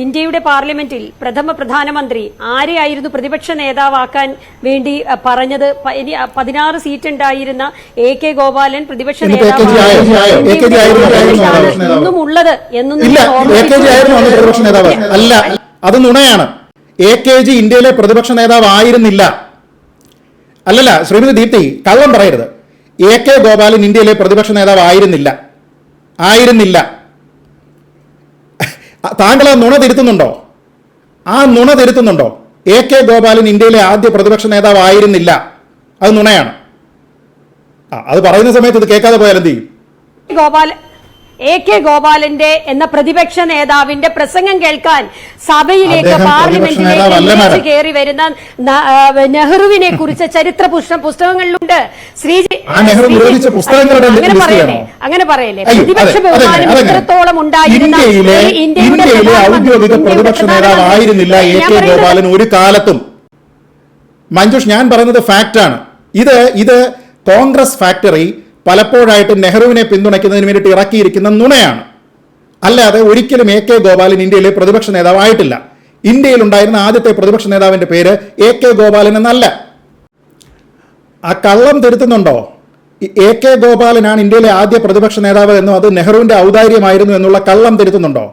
ഇന്ത്യയുടെ പാർലമെന്റിൽ പ്രഥമ പ്രധാനമന്ത്രി ആരെയായിരുന്നു പ്രതിപക്ഷ നേതാവാക്കാൻ വേണ്ടി പറഞ്ഞത്? ഇനി പതിനാറ് സീറ്റ് ഉണ്ടായിരുന്ന എ കെ ഗോപാലൻ പ്രതിപക്ഷ എന്നിട്ട് എ കെ ജി ആയോ? ആയോ? എ കെ ജി ആയിരുന്നു പ്രതിപക്ഷ നേതാവ്. ഇന്നും ഉള്ളത് അല്ല അത് നുണയാണ്. എ കെ ജി ഇന്ത്യയിലെ പ്രതിപക്ഷ നേതാവ് ആയിരുന്നില്ല. അല്ലല്ല ശ്രീമതി ദീപ്തി കള്ളം പറയരുത്. എ കെ ഗോപാലൻ ഇന്ത്യയിലെ പ്രതിപക്ഷ നേതാവ് ആയിരുന്നില്ല. ആയിരുന്നില്ല. താങ്കൾ ആ നുണ തിരുത്തുന്നുണ്ടോ? ആ നുണ തിരുത്തുന്നുണ്ടോ? എ കെ ഗോപാലൻ ഇന്ത്യയിലെ ആദ്യ പ്രതിപക്ഷ നേതാവ് ആയിരുന്നില്ല. അത് നുണയാണ്. അത് പറയുന്ന സമയത്ത് ഇത് കേൾക്കാതെ പോയാൽ എന്ത് ചെയ്യും? എ കെ ഗോപാലന്റെ എന്ന പ്രതിപക്ഷ നേതാവിന്റെ പ്രസംഗം കേൾക്കാൻ സഭയിലേക്ക് പാർലമെന്റിലേക്ക്. കയറി വരുന്ന നെഹ്റുവിനെ കുറിച്ച് ചരിത്ര പുസ്തകം പുസ്തകങ്ങളിലുണ്ട്. ശ്രീജി അങ്ങനെ പറയല്ലേ അങ്ങനെ പറയല്ലേ. പ്രതിപക്ഷ ബഹുമാനം? ഇത്രത്തോളം ഉണ്ടായിരുന്ന ഇന്ത്യയുടെ ഇന്ത്യയിലെ ഔദ്യോഗിക പ്രതിപക്ഷ നേതാവായിരുന്നില്ല എ കെ ഗോപാലൻ ഒരു കാലത്തും. മഞ്ജുഷ് ഞാൻ പറയുന്നത് ഫാക്റ്റാണ് ഇത് ഇത് കോൺഗ്രസ് ഫാക്ടറി പലപ്പോഴായിട്ട് നെഹ്റുവിനെ പിന്തുണയ്ക്കുന്നതിന് വേണ്ടിയിട്ട് ഇറക്കിയിരിക്കുന്ന നുണയാണ്. അല്ലാതെ ഒരിക്കലും എ കെ ഗോപാലൻ ഇന്ത്യയിലെ പ്രതിപക്ഷ നേതാവായിട്ടില്ല ഇന്ത്യയിൽ ഉണ്ടായിരുന്ന ആദ്യത്തെ പ്രതിപക്ഷ നേതാവിന്റെ പേര് എ കെ ഗോപാലൻ എന്നല്ല. ആ കള്ളം തിരുത്തുന്നുണ്ടോ? എ കെ ഗോപാലനാണ് ഇന്ത്യയിലെ ആദ്യ പ്രതിപക്ഷ നേതാവ് എന്നും അത് നെഹ്റുവിന്റെ ഔദാര്യമായിരുന്നു എന്നുള്ള കള്ളം തിരുത്തുന്നുണ്ടോ?